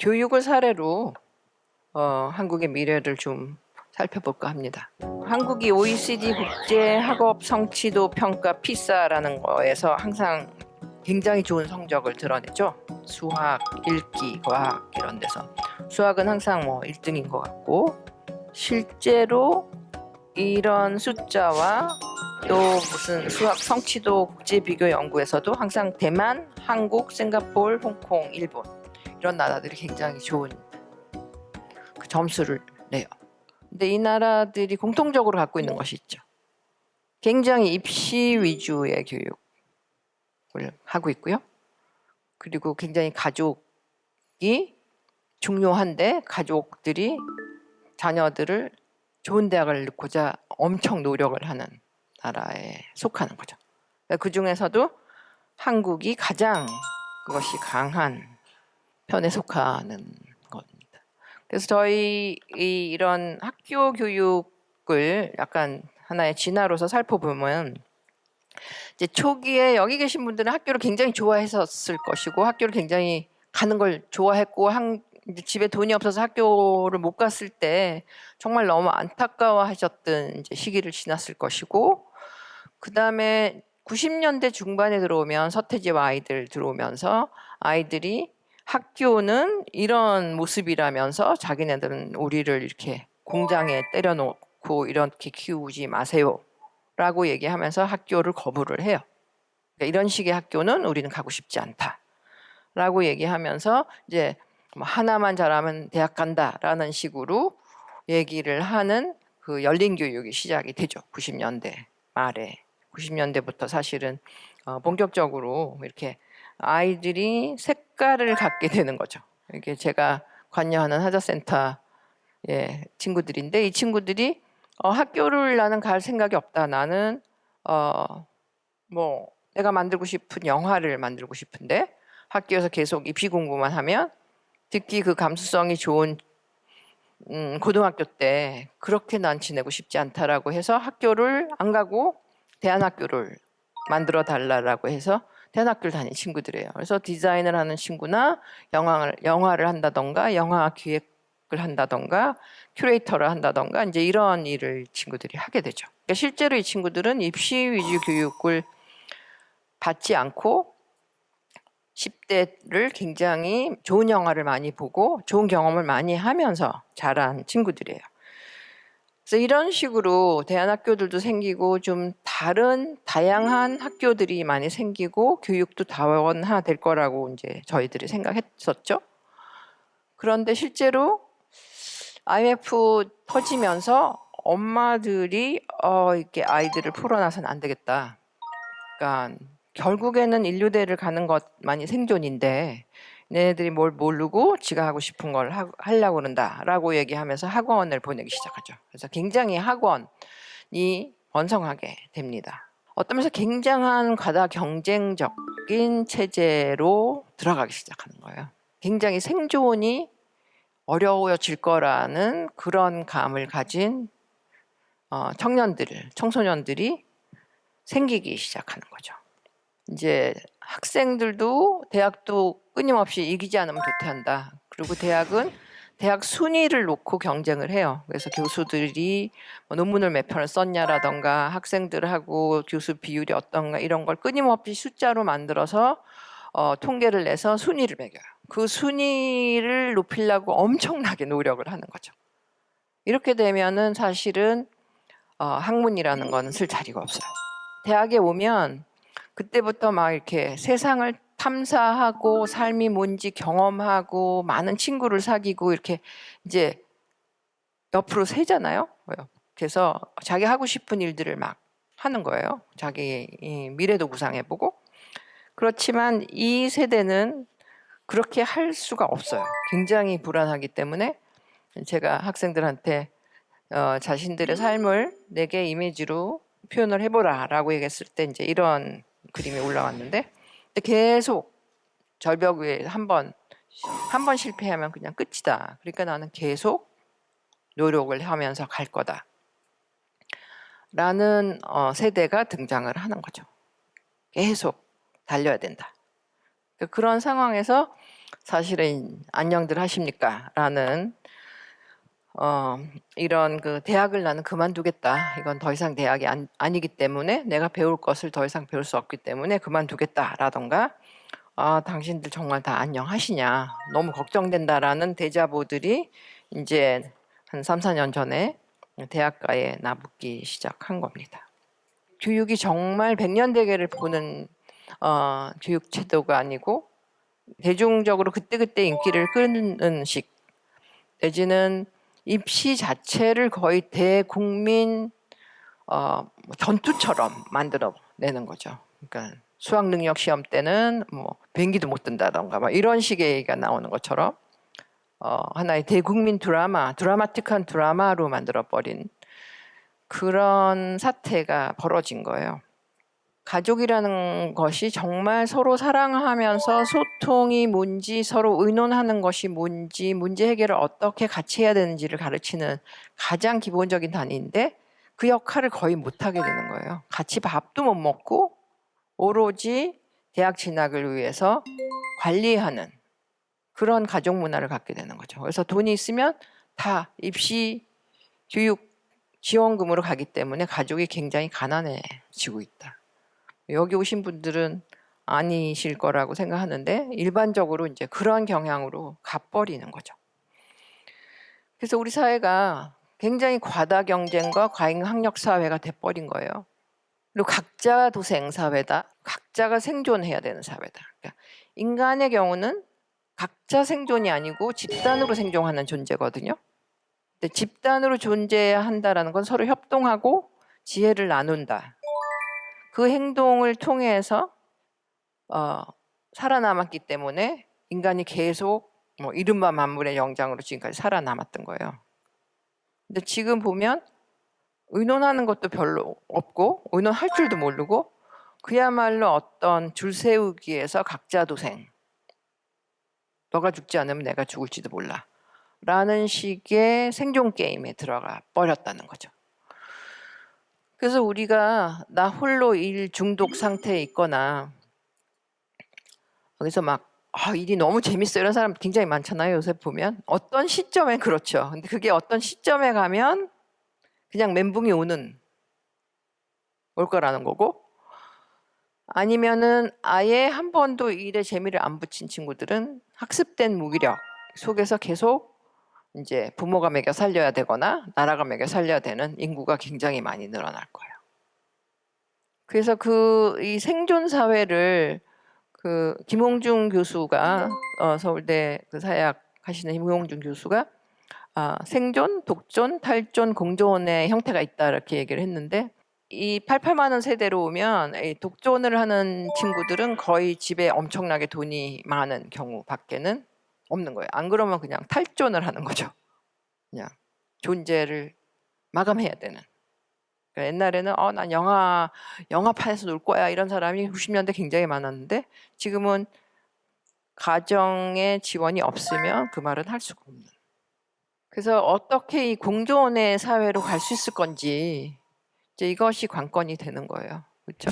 교육을 사례로 어, 한국의 미래를 좀 살펴볼까 합니다. 한국이 OECD 국제 학업 성취도 평가 피사라는 거에서 항상 굉장히 좋은 성적을 드러내죠. 수학, 읽기, 과학 이런 데서 수학은 항상 뭐 1등인 것 같고 실제로 이런 숫자와 또 무슨 수학 성취도 국제 비교 연구에서도 항상 대만, 한국, 싱가포르, 홍콩, 일본 이런 나라들이 굉장히 좋은 그 점수를 내요. 근데 이 나라들이 공통적으로 갖고 있는 것이 있죠. 굉장히 입시 위주의 교육을 하고 있고요. 그리고 굉장히 가족이 중요한데 가족들이 자녀들을 좋은 대학을 넣고자 엄청 노력을 하는 나라에 속하는 거죠. 그 중에서도 한국이 가장 그것이 강한 편에 속하는 겁니다. 그래서 저희 이 이런 학교 교육을 약간 하나의 진화로서 살펴보면 이제 초기에 여기 계신 분들은 학교를 굉장히 좋아했었을 것이고 학교를 굉장히 가는 걸 좋아했고 한, 집에 돈이 없어서 학교를 못 갔을 때 정말 너무 안타까워하셨던 시기를 지났을 것이고 그 다음에 90년대 중반에 들어오면 서태지와 아이들 들어오면서 아이들이 학교는 이런 모습이라면서 자기네들은 우리를 이렇게 공장에 때려놓고 이렇게 키우지 마세요 라고 얘기하면서 학교를 거부를 해요. 그러니까 이런 식의 학교는 우리는 가고 싶지 않다 라고 얘기하면서 이제 뭐 하나만 잘하면 대학 간다라는 식으로 얘기를 하는 그 열린 교육이 시작이 되죠. 90년대 말에 90년대부터 사실은 어, 본격적으로 이렇게 아이들이 색깔을 갖게 되는 거죠. 이게 제가 관여하는 하자센터 예, 친구들인데 이 친구들이 어, 학교를 나는 갈 생각이 없다. 나는 어, 뭐 내가 만들고 싶은 영화를 만들고 싶은데 학교에서 계속 입시 공부만 하면 특히 그 감수성이 좋은 음, 고등학교 때 그렇게 난 지내고 싶지 않다라고 해서 학교를 안 가고 대안학교를 만들어 달라라고 해서 대안학교를 다닌 친구들이에요. 그래서 디자인을 하는 친구나 영화를 영화를 한다던가 영화 기획을 한다던가 큐레이터를 한다던가 이제 이런 일을 친구들이 하게 되죠. 그러니까 실제로 이 친구들은 입시 위주 교육을 받지 않고 10대를 굉장히 좋은 영화를 많이 보고 좋은 경험을 많이 하면서 자란 친구들이에요. 그래서 이런 식으로 대안학교들도 생기고 좀 다른 다양한 학교들이 많이 생기고 교육도 다원화 될 거라고 이제 저희들이 생각했었죠. 그런데 실제로 IMF 터지면서 엄마들이 어 이렇게 아이들을 풀어놔서는 안 되겠다. 그러니까 결국에는 인류대를 가는 것만이 생존인데 얘네들이 뭘 모르고 지가 하고 싶은 걸 하, 하려고 그런다라고 얘기하면서 학원을 보내기 시작하죠. 그래서 굉장히 학원이 번성하게 됩니다. 어떤 면에서 굉장한 과다 경쟁적인 체제로 들어가기 시작하는 거예요. 굉장히 생존이 어려워질 거라는 그런 감을 가진 어, 청년들, 청소년들이 생기기 시작하는 거죠. 이제 학생들도 대학도 끊임없이 이기지 않으면 도태한다. 그리고 대학은 대학 순위를 놓고 경쟁을 해요. 그래서 교수들이 뭐 논문을 몇 편을 썼냐라던가 학생들하고 교수 비율이 어떤가 이런 걸 끊임없이 숫자로 만들어서 어, 통계를 내서 순위를 매겨요. 그 순위를 높이려고 엄청나게 노력을 하는 거죠. 이렇게 되면은 사실은 어, 학문이라는 거는 쓸 자리가 없어요. 대학에 오면 그때부터 막 이렇게 세상을 탐사하고 삶이 뭔지 경험하고 많은 친구를 사귀고 이렇게 이제 옆으로 세잖아요. 그래서 자기 하고 싶은 일들을 막 하는 거예요. 자기 미래도 구상해보고. 그렇지만 이 세대는 그렇게 할 수가 없어요. 굉장히 불안하기 때문에 제가 학생들한테 어, 자신들의 삶을 내게 이미지로 표현을 해보라라고 얘기했을 때 이제 이런 그림이 올라왔는데 계속 절벽 위에 한 번 한 번 실패하면 그냥 끝이다. 그러니까 나는 계속 노력을 하면서 갈 거다. 라는 어, 세대가 등장을 하는 거죠. 계속 달려야 된다. 그러니까 그런 상황에서 사실은 안녕들 하십니까 라는 어, 이런 그 대학을 나는 그만두겠다. 이건 더 이상 대학이 안, 아니기 때문에 내가 배울 것을 더 이상 배울 수 없기 때문에 그만두겠다라던가 아, 당신들 정말 다 안녕하시냐. 너무 걱정된다라는 대자보들이 이제 한 3, 4년 전에 대학가에 나붙기 시작한 겁니다. 교육이 정말 백년대계를 보는 어, 교육 제도가 아니고 대중적으로 그때그때 인기를 끄는 식 내지는 입시 자체를 거의 대국민 어, 뭐 전투처럼 만들어 내는 거죠. 그러니까 수학 능력 시험 때는 뭐 비행기도 못 뜬다던가 막 이런 식의 얘기가 나오는 것처럼 어, 하나의 대국민 드라마, 드라마틱한 드라마로 만들어 버린 그런 사태가 벌어진 거예요. 가족이라는 것이 정말 서로 사랑하면서 소통이 뭔지 서로 의논하는 것이 뭔지 문제 해결을 어떻게 같이 해야 되는지를 가르치는 가장 기본적인 단위인데 그 역할을 거의 못하게 되는 거예요. 같이 밥도 못 먹고 오로지 대학 진학을 위해서 관리하는 그런 가족 문화를 갖게 되는 거죠. 그래서 돈이 있으면 다 입시 교육 지원금으로 가기 때문에 가족이 굉장히 가난해지고 있다. 여기 오신 분들은 아니실 거라고 생각하는데 일반적으로 이제 그런 경향으로 가버리는 거죠. 그래서 우리 사회가 굉장히 과다 경쟁과 과잉 학력 사회가 돼버린 거예요. 그리고 각자 도생 사회다. 각자가 생존해야 되는 사회다. 그러니까 인간의 경우는 각자 생존이 아니고 집단으로 생존하는 존재거든요. 근데 집단으로 존재한다라는 건 서로 협동하고 지혜를 나눈다. 그 행동을 통해서 어, 살아남았기 때문에 인간이 계속 뭐 이른바 만물의 영장으로 지금까지 살아남았던 거예요. 근데 지금 보면 의논하는 것도 별로 없고 의논할 줄도 모르고 그야말로 어떤 줄 세우기에서 각자 도생. 너가 죽지 않으면 내가 죽을지도 몰라. 라는 식의 생존 게임에 들어가 버렸다는 거죠. 그래서 우리가 나 홀로 일 중독 상태에 있거나 그래서 막 아, 일이 너무 재밌어 이런 사람 굉장히 많잖아요 요새 보면. 어떤 시점에 그렇죠. 근데 그게 어떤 시점에 가면 그냥 멘붕이 오는 올 거라는 거고. 아니면은 아예 한 번도 일에 재미를 안 붙인 친구들은 학습된 무기력 속에서 계속 이제 부모가 먹여 살려야 되거나 나라가 먹여 살려야 되는 인구가 굉장히 많이 늘어날 거예요. 그래서 그 이 생존 사회를 그 김홍중 교수가 어, 서울대 그 사약 하시는 김홍중 교수가 아, 생존, 독존, 탈존, 공존의 형태가 있다 이렇게 얘기를 했는데 이 88만 원 세대로 오면 이 독존을 하는 친구들은 거의 집에 엄청나게 돈이 많은 경우 밖에는 없는 거예요. 안 그러면 그냥 탈존을 하는 거죠. 그냥 존재를 마감해야 되는. 그러니까 옛날에는 어, 난 영화 영화판에서 놀 거야 이런 사람이 90년대 굉장히 많았는데 지금은 가정의 지원이 없으면 그 말은 할 수가 없는. 그래서 어떻게 이 공존의 사회로 갈 수 있을 건지 이제 이것이 관건이 되는 거예요. 그렇죠?